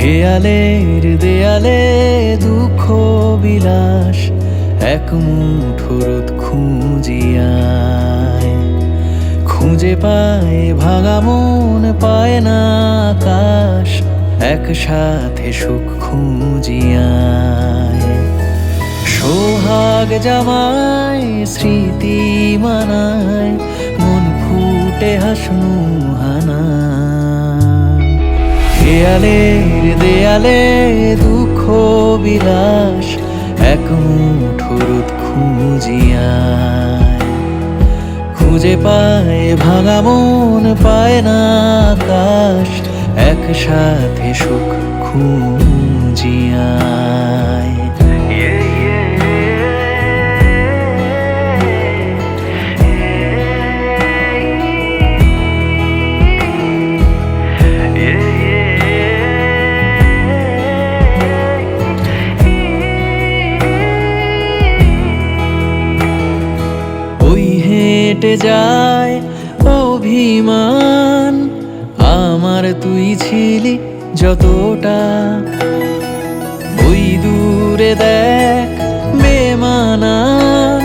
দেয়ালের দেয়ালে দুঃখ বিলাস, এক মুঠো রোদ খুঁজিয়ায় খুঁজে পায়, ভাঙা মন পায় না আকাশ, একসাথে সুখ খুঁজিয়ায় সোহাগ জামায় স্মৃতি মানায়, মন ফুটে হাসনু হানা দেয়ালের দেয়ালে দুঃখ বিলাস, এক মুঠরুত খুঁজিয়া খুঁজে পায়, ভাঙা মন পায় না আকাশ, একসাথে সুখ খুঁজিয়ায় হেঁটে যায় অভিমান। আমার তুই ছিলি যতটা। ওই দূরে দেখ বেমানান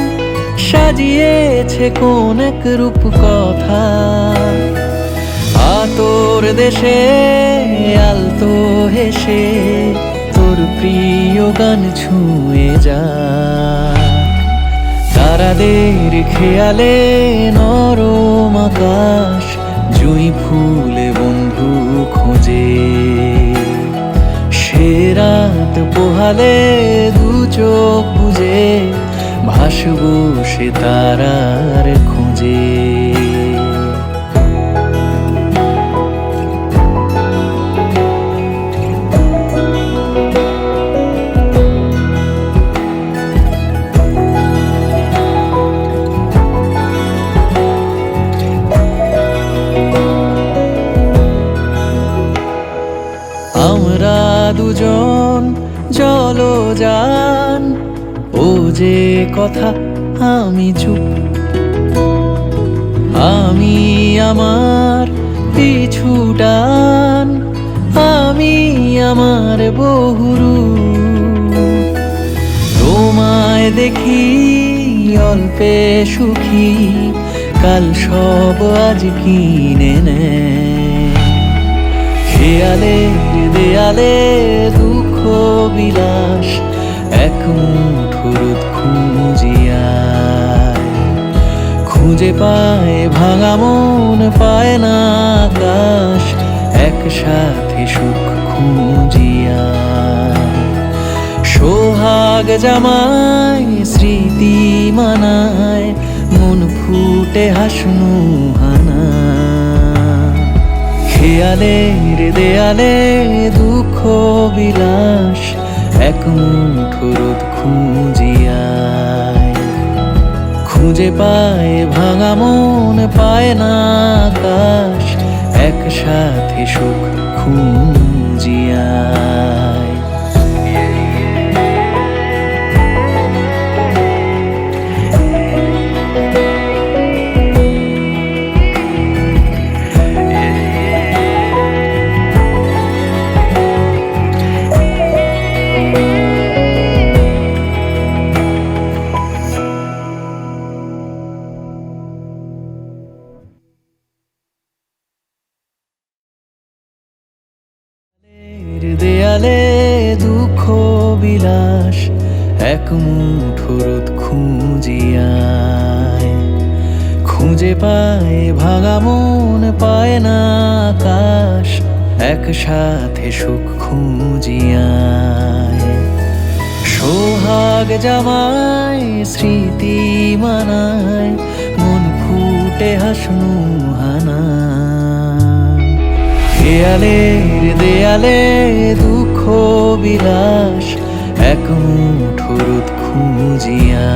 সাজিয়েছে কোন এক রূপ কথা আতর দেশে আলতো হেসে তোর প্রিয় গান ছুঁয়ে যা। তারাদের খেয়ালে নরম আকাশ, জুই ফুলে বন্ধু খোঁজে। সেরাত পোহালে দু চোখ বুঝে, ভাসবো সে তারার খোঁজে। জলযান ও যে কথা আমি চুপ। আমি আমার পিছুটান আমি আমার বহুরু তোমায় দেখি অল্পে সুখী। কাল সব আজ কিনে নেয় খেয়ালে, দেয়ালে দুঃখ বিলাস এক মুঠো রোদ খুঁজিয়ায় খুঁজে পায়, ভাঙা মন পায় না আকাশ, একসাথে সুখ খুঁজিয়ায় সোহাগ জামায় স্মৃতি মানায়, মন ফুটে হাসনু খেয়ালের দেয়ালে দুঃখ বিলাস, এক মুঠো খুঁজিয়ায়। খুঁজে পায়, ভাঙা মন পায় না আকাশ, একসাথে সুখ খুঁজিয়ায়। দেয়ালে দুঃখ বিলাস, এক মুঠো রোদ খুঁজিয়ায় খুঁজে পায়, ভাঙা মন পায় না আকাশ, একসাথে সুখ খুঁজিয়ায় সোহাগ জামায় স্মৃতি মানায়, মন ফুটে হাসনু হানা দেয়ালের দেয়ালে দুঃখ বিলাস এক মুঠো রোদ খুঁজিয়া